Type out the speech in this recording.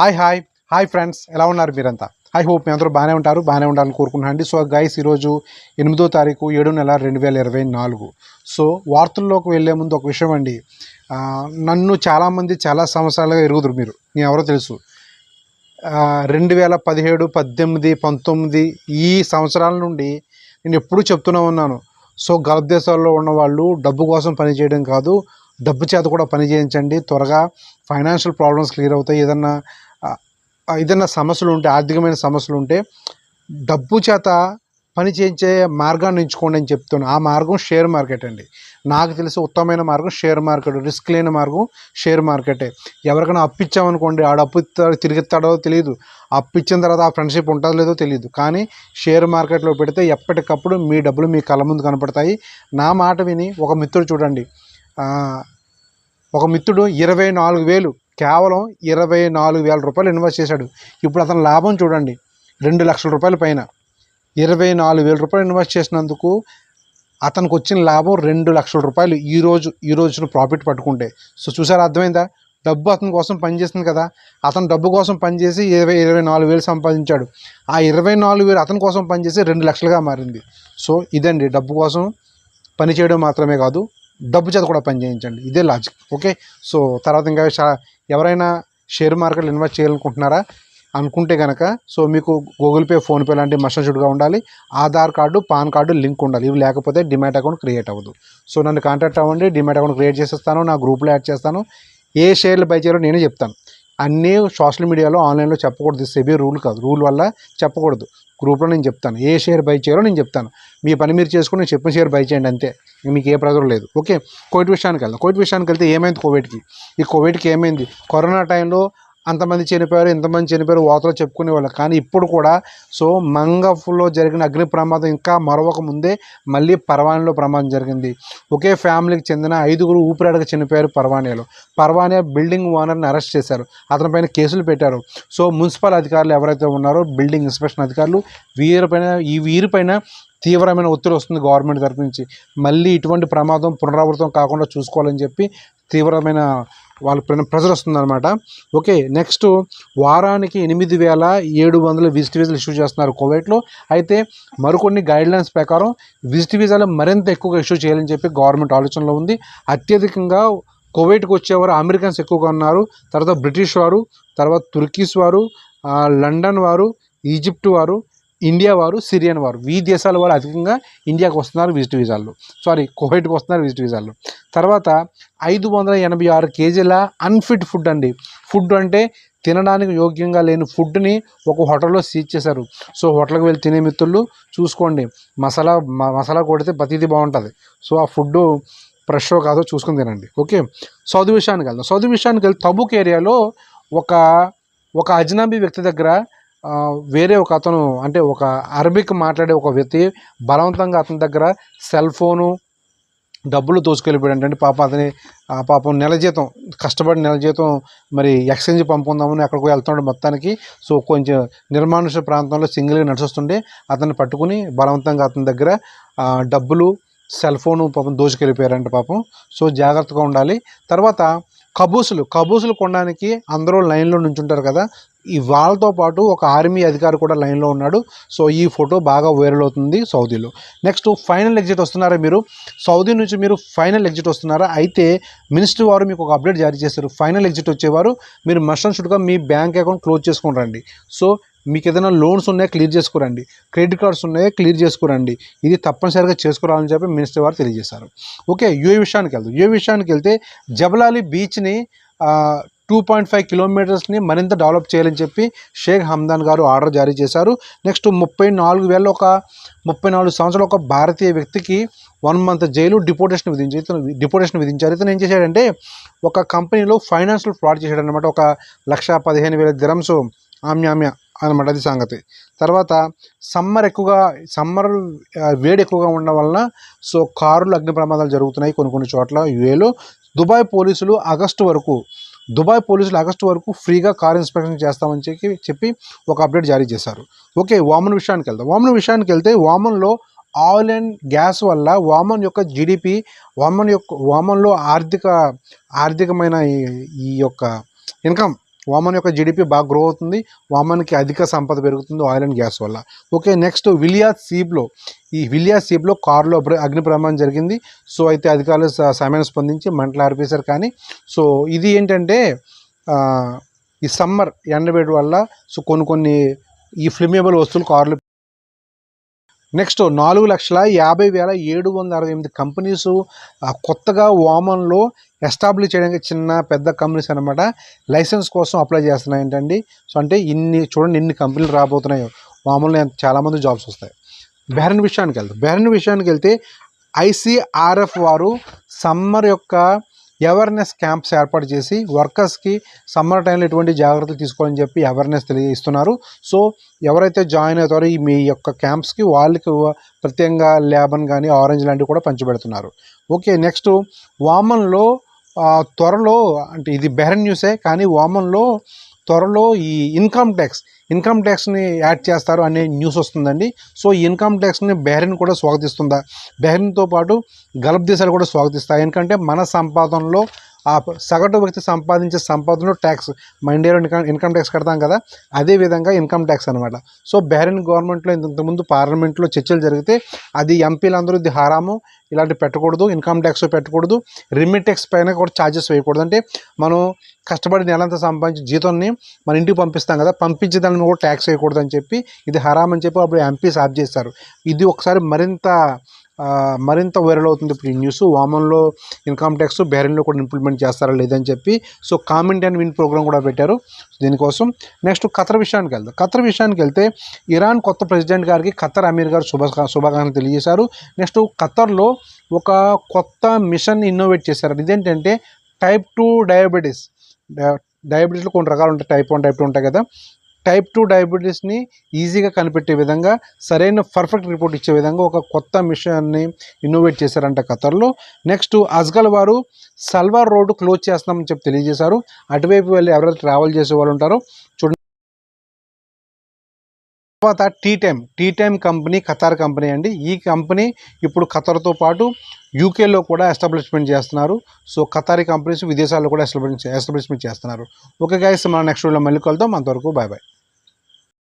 Hi hi. Hi friends. ఎలా ఉన్నారు మీరంతా? ఐ హోప్ మీ అందరూ బాగానే ఉంటారు బాగానే ఉండాలని కోరుకుంటున్నాను అండి. సో గైస్ ఈరోజు ఎనిమిదో తారీఖు ఏడు నెల రెండు వేల ఇరవై నాలుగు. సో వార్తల్లోకి వెళ్ళే ముందు ఒక విషయం అండి. నన్ను చాలామంది చాలా సంవత్సరాలుగా ఎరుగుదురు మీరు. నేను ఎవరో తెలుసు. రెండు వేల పదిహేడు పద్దెనిమిది పంతొమ్మిది ఈ సంవత్సరాల నుండి నేను ఎప్పుడూ చెప్తూనే ఉన్నాను. సో గల్ఫ్ దేశాల్లో ఉన్న వాళ్ళు డబ్బు కోసం పనిచేయడం కాదు డబ్బు చేత కూడా పని చేయించండి. త్వరగా ఫైనాన్షియల్ ప్రాబ్లమ్స్ క్లియర్ అవుతాయి. ఏదన్నా ఏదన్నా సమస్యలు ఉంటే ఆర్థికమైన సమస్యలు ఉంటే డబ్బు చేత పని చేయించే మార్గాన్ని ఎంచుకోండి అని చెప్తాను ఆ మార్గం షేర్ మార్కెట్ అండి. నాకు తెలిసి ఉత్తమమైన మార్గం షేర్ మార్కెట్ రిస్క్ లేని మార్గం షేర్ మార్కెటే. ఎవరికైనా అప్పిచ్చామనుకోండి ఆడ అప్పు ఇస్తాడో తిరిగిస్తాడో తెలియదు అప్పిచ్చిన తర్వాత ఆ ఫ్రెండ్షిప్ ఉంటుందో లేదో తెలియదు కానీ షేర్ మార్కెట్లో పెడితే ఎప్పటికప్పుడు మీ డబ్బులు మీ కళ్ళ ముందు కనపడతాయి. నా మాట విని ఒక మిత్రుడు చూడండి. ఒక మిత్రుడు ఇరవై నాలుగు వేలు కేవలం ఇరవై నాలుగు వేల రూపాయలు ఇన్వెస్ట్ చేశాడు. ఇప్పుడు అతని లాభం చూడండి రెండు లక్షల రూపాయల పైన. ఇరవై నాలుగు వేల రూపాయలు ఇన్వెస్ట్ చేసినందుకు అతనికి వచ్చిన లాభం రెండు లక్షల రూపాయలు ఈ రోజు ఈ రోజున ప్రాఫిట్ పట్టుకుంటే. సో చూసారా అర్థమైందా? డబ్బు అతని కోసం పనిచేస్తుంది కదా. అతను డబ్బు కోసం పనిచేసి ఇరవై ఇరవై నాలుగు వేలు సంపాదించాడు. ఆ ఇరవై నాలుగు వేలు అతని కోసం పనిచేసి రెండు లక్షలుగా మారింది. సో ఇదండి డబ్బు కోసం పని చేయడం మాత్రమే కాదు డబ్బు చేత కూడా పని చేయించండి. ఇదే లాజిక్ ఓకే సో తర్వాత ఇంకా ఎవరైనా షేర్ మార్కెట్లో ఇన్వెస్ట్ చేయాలనుకుంటున్నారా? అనుకుంటే కనుక సో మీకు గూగుల్ పే ఫోన్పే లాంటి మస్టర్షుడ్గా ఉండాలి. Aadhaar card PAN card link ఉండాలి. ఇవి లేకపోతే డిమాట్ అకౌంట్ క్రియేట్ అవ్వదు. సో నన్ను కాంటాక్ట్ అవ్వండి. డిమాట్ అకౌంట్ క్రియేట్ చేసేస్తాను. నా గ్రూప్లో యాడ్ చేస్తాను. ఏ షేర్లు బై చేయాలో నేనే చెప్తాను. అన్నీ సోషల్ మీడియాలో ఆన్లైన్లో చెప్పకూడదు. సెబీ రూల్ కాదు. రూల్ వల్ల చెప్పకూడదు. గ్రూప్లో నేను చెప్తాను. ఏ షేర్ బై చేయాలో నేను చెప్తాను. మీ పని మీరు చేసుకుని నేను చెప్పిన షేర్ బై చేయండి అంతే. మీకు ఏ ప్రెజర్ లేదు. ఓకే? కోవిడ్ విషయానికి వెళ్దాం. కోవిడ్ విషయానికి వెళ్తే ఏమైంది కోవిడ్కి? ఈ కోవిడ్కి ఏమైంది? కరోనా టైంలో అంతమంది చనిపోయారు ఇంతమంది చనిపోయారు వార్తలు చెప్పుకునేవాళ్ళు. కానీ ఇప్పుడు కూడా సో మంగఫ్లో జరిగిన అగ్ని ప్రమాదం ఇంకా మరొక ముందే మళ్ళీ పర్వాణిలో ప్రమాదం జరిగింది. ఒకే ఫ్యామిలీకి చెందిన ఐదుగురు ఊపిరాడక చనిపోయారు పర్వాణిలో. పర్వాణి బిల్డింగ్ ఓనర్ని అరెస్ట్ చేశారు. అతనిపైన కేసులు పెట్టారు. సో మున్సిపల్ అధికారులు ఎవరైతే ఉన్నారో బిల్డింగ్ ఇన్స్పెక్షన్ అధికారులు వీరిపైన ఈ వీరిపైన తీవ్రమైన ఒత్తిడి వస్తుంది గవర్నమెంట్ తరపు నుంచి. మళ్ళీ ఇటువంటి ప్రమాదం పునరావృతం కాకుండా చూసుకోవాలని చెప్పి తీవ్రమైన వాళ్ళ పైన ప్రెజర్ వస్తుందన్నమాట ఓకే నెక్స్ట్ వారానికి ఎనిమిది వేల ఏడు వందల విజిట్ వీసాలు ఇష్యూ చేస్తున్నారు కోవిడ్లో. అయితే మరికొన్ని గైడ్లైన్స్ ప్రకారం విజిట్ వీసాలు మరింత ఎక్కువగా ఇష్యూ చేయాలని చెప్పి గవర్నమెంట్ ఆలోచనలో ఉంది. అత్యధికంగా కువైట్కి వచ్చేవారు అమెరికన్స్ ఎక్కువగా ఉన్నారు. తర్వాత బ్రిటిష్ వారు తర్వాత తుర్కీస్ వారు లండన్ వారు ఈజిప్ట్ వారు ఇండియా వారు సిరియన్ వారు. ఈ దేశాల వారు అధికంగా ఇండియాకి వస్తున్నారు విజిట్ వీసాల్లో. సారీ కువైట్కి వస్తున్నారు విజిట్ వీసాల్లో. తర్వాత ఐదు వందల ఎనభై ఆరు కేజీల అన్ఫిట్ ఫుడ్ అండి. ఫుడ్ అంటే తినడానికి యోగ్యంగా లేని ఫుడ్ని ఒక హోటల్లో సీజ్ చేశారు. సో హోటల్కి వెళ్ళి తినే మిత్రులు చూసుకోండి. మసాలా మసాలా కొడితే ప్రతిదీ బాగుంటుంది. సో ఆ ఫుడ్ ఫ్రెష్ కాదో చూసుకుని తినండి. ఓకే? సౌదీ విషయానికి వెళ్దాం. సౌదీ విషయానికి వెళ్తే తబుక్ ఏరియాలో ఒక ఒక అజనాబీ వ్యక్తి దగ్గర వేరే ఒక అతను అంటే ఒక అరబిక్ మాట్లాడే ఒక వ్యక్తి బలవంతంగా అతని దగ్గర సెల్ ఫోను డబ్బులు దోచుకెళ్ళిపోయాడు అంటే పాప అతని పాపం నెల జీతం కష్టపడి నెల జీతం మరి ఎక్స్చేంజ్ పంపుకుందామని అక్కడికి వెళ్తున్నాడు మొత్తానికి. సో కొంచెం నిర్మానుష ప్రాంతంలో సింగిల్గా నడుస్తుంటే అతన్ని పట్టుకుని బలవంతంగా అతని దగ్గర డబ్బులు సెల్ ఫోను పాపం దోచుకెళ్ళిపోయారంట పాపం. సో జాగ్రత్తగా ఉండాలి. తర్వాత కబూసులు కబూసులు కొనడానికి అందరూ లైన్లో నుంచుంటారు కదా. ఈ వాళ్ళతో పాటు ఒక ఆర్మీ అధికారి కూడా లైన్లో ఉన్నాడు. సో ఈ ఫోటో బాగా వైరల్ అవుతుంది సౌదీలో. నెక్స్ట్ ఫైనల్ ఎగ్జిట్ వస్తున్నారా మీరు? సౌదీ నుంచి మీరు ఫైనల్ ఎగ్జిట్ వస్తున్నారా? అయితే మినిస్టర్ వారు మీకు ఒక అప్డేట్ జారీ చేశారు. ఫైనల్ ఎగ్జిట్ వచ్చేవారు. మీరు మస్ట్ అండ్ షుడ్గా మీ బ్యాంక్ అకౌంట్ క్లోజ్ చేసుకుని రండి. సో మీకు ఏదైనా లోన్స్ ఉన్నాయా క్లియర్ చేసుకురండి. క్రెడిట్ కార్డ్స్ ఉన్నాయా క్లియర్ చేసుకురండి. ఇది తప్పనిసరిగా చేసుకురావాలని చెప్పి మినిస్టర్ వారు తెలియజేశారు. ఓకే యూఏ విషయానికి వెళ్తాం యూఏ విషయానికి వెళ్తే జబలాలి బీచ్ని టూ పాయింట్ ఫైవ్ కిలోమీటర్స్ని మరింత డెవలప్ చేయాలని చెప్పి షేక్ హమ్దాన్ గారు ఆర్డర్ జారీ చేశారు. నెక్స్ట్ ముప్పై నాలుగు వేల ఒక ముప్పై నాలుగు సంవత్సరాల ఒక భారతీయ వ్యక్తికి వన్ మంత్ జైలు డిపోటేషన్ విధించి ఇతను డిపోటేషన్ విధించారు. ఇతను ఏం చేశాడంటే ఒక కంపెనీలో ఫైనాన్షియల్ ఫ్రాడ్ చేశాడనమాట ఒక లక్ష పదిహేను వేల దిరమ్స్ ఆమ్యామ్య అనమాట అది సంగతి. తర్వాత సమ్మర్ ఎక్కువగా సమ్మర్ వేడి ఎక్కువగా ఉండడం వలన సో కారులు అగ్ని ప్రమాదాలు జరుగుతున్నాయి కొన్ని కొన్ని చోట్ల. యుఏలో దుబాయ్ పోలీసులు ఆగస్టు వరకు దుబాయ్ పోలీసులు ఆగస్టు వరకు ఫ్రీగా కార్ ఇన్స్పెక్షన్ చేస్తామని చెప్పి చెప్పి ఒక అప్డేట్ జారీ చేశారు. ఓకే వామన్ విషయానికి వెళ్దాం. వామన్ విషయానికి వెళ్తే వామన్లో ఆయిల్ అండ్ గ్యాస్ వల్ల వామన్ యొక్క జీడిపి వామన్ యొక్క వామన్లో ఆర్థిక ఆర్థికమైన ఈ- ఈ యొక్క ఇన్కమ్ వామన్ యొక్క జీడిపి బాగా గ్రో అవుతుంది వామన్కి అధిక సంపద పెరుగుతుంది ఆయిల్ అండ్ గ్యాస్ వల్ల. ఓకే నెక్స్ట్ విలియాస్ సీబ్లో ఈ విలియాస్ సీబ్లో కారులో అగ్ని ప్రమాదం జరిగింది. సో అయితే అధికారులు సమయం స్పందించి మంటలు ఆర్పేశారు కానీ సో ఇది ఏంటంటే ఈ సమ్మర్ ఎండవేడి వల్ల సో కొన్ని కొన్ని ఈ ఫ్లిమేబుల్ వస్తువులు కార్లు నెక్స్ట్ నాలుగు లక్షల యాభై వేల ఏడు వందల అరవై ఎనిమిది కంపెనీస్ కొత్తగా వామన్లో ఎస్టాబ్లిష్ చేయడానికి చిన్న పెద్ద కంపెనీస్ అనమాట లైసెన్స్ కోసం అప్లై చేస్తున్నాయి ఏంటండి? సో అంటే ఇన్ని చూడండి ఇన్ని కంపెనీలు రాబోతున్నాయి. వామన్లో చాలామంది జాబ్స్ వస్తాయి. బెహరన్ విషయానికి వెళ్తాం బెహరన్ విషయానికి వెళ్తే ఐసీఆర్ఎఫ్ వారు సమ్మర్ యొక్క అవేర్నెస్ క్యాంప్స్ ఏర్పాటు చేసి వర్కర్స్కి సమ్మర్ టైంలో ఎటువంటి జాగ్రత్తలు తీసుకోవాలని చెప్పి అవేర్నెస్ తెలియజేస్తున్నారు. సో ఎవరైతే జాయిన్ అవుతారో ఈ మీ యొక్క క్యాంప్స్కి వాళ్ళకి ప్రత్యేకంగా ల్యాబన్ కానీ ఆరెంజ్ లాంటివి కూడా పంచిపెడుతున్నారు. ఓకే నెక్స్ట్ వామన్లో త్వరలో అంటే ఇది బెహరన్ న్యూసే కానీ వామన్లో త్వరలో ఈ ఇన్కమ్ ట్యాక్స్ ఇన్కమ్ ట్యాక్స్ని యాడ్ చేస్తారు అనే న్యూస్ వస్తుందండి. సో ఇన్కమ్ ట్యాక్స్ని బెహ్రెన్ కూడా స్వాగతిస్తుందా? బెహ్రెన్తో పాటు గల్ఫ్ దేశాలు కూడా స్వాగతిస్తాయి. ఎందుకంటే మన సంపాదనలో ఆ సగటు వ్యక్తి సంపాదించే సంపాదనలో ట్యాక్స్ మన ఇండియాలో ఇన్కమ్ ఇన్కమ్ ట్యాక్స్ కడతాం కదా అదే విధంగా ఇన్కమ్ ట్యాక్స్ అనమాట సో బెహరిన్ గవర్నమెంట్లో ఇంతకుముందు పార్లమెంట్లో చర్చలు జరిగితే అది ఎంపీలందరూ ఇది హరాము ఇలాంటి పెట్టకూడదు ఇన్కమ్ ట్యాక్స్ పెట్టకూడదు రిమిట్ ట్యాక్స్ పైన కూడా ఛార్జెస్ వేయకూడదు. అంటే మనం కష్టపడి నెలంతా సంపాదించి జీతాన్ని మన ఇంటికి పంపిస్తాం కదా పంపించే దాన్ని కూడా ట్యాక్స్ వేయకూడదు అని చెప్పి ఇది హరామని అని చెప్పి అప్పుడు ఎంపీస్ ఆఫ్ చేశారు ఇది ఒకసారి మరింత మరింత వైరల్ అవుతుంది ఇప్పుడు ఈ న్యూస్ వామన్లో ఇన్కమ్ ట్యాక్స్ బెహరిన్లో కూడా ఇంప్లిమెంట్ చేస్తారా లేదని చెప్పి so comment and win programme కూడా పెట్టారు. దీనికోసం నెక్స్ట్ ఖతర్ విషయానికి వెళ్దాం. ఖతర్ విషయానికి వెళ్తే ఇరాన్ కొత్త ప్రెసిడెంట్ గారికి ఖతర్ అమీర్ గారు శుభ శుభాకాంక్షలు తెలియజేశారు. నెక్స్ట్ ఖతర్లో ఒక కొత్త మిషన్ ఇన్నోవేట్ చేశారు. ఇదేంటంటే టైప్ టూ డయాబెటీస్ డయాబెటీస్లో కొన్ని రకాలు ఉంటాయి. టైప్ వన్ టైప్ టూ ఉంటాయి కదా. టైప్ టూ డయాబెటీస్ని ఈజీగా కనిపెట్టే విధంగా సరైన పర్ఫెక్ట్ రిపోర్ట్ ఇచ్చే విధంగా ఒక కొత్త మిషన్ని ఇన్నోవేట్ చేశారంట ఖతర్లో. నెక్స్ట్ అజ్గల్ వారు సల్వార్ రోడ్డు క్లోజ్ చేస్తున్నామని చెప్పి తెలియజేశారు. అటువైపు వెళ్ళి ఎవరైతే ట్రావెల్ చేసే వాళ్ళు ఉంటారో చూడండి. తర్వాత Tea Time Tea Time company Qatar company అండి. ఈ కంపెనీ ఇప్పుడు ఖతార్తో పాటు యూకేలో కూడా ఎస్టాబ్లిష్మెంట్ చేస్తున్నారు. సో ఖతారీ కంపెనీస్ విదేశాల్లో కూడా ఎస్టాబ్లిష్ ఎస్టాబ్లిష్మెంట్ చేస్తున్నారు. ఓకే గైస్ మనం నెక్స్ట్ వీడియోలో మళ్ళీ కలుద్దాం. అంతవరకు బాయ్ బాయ్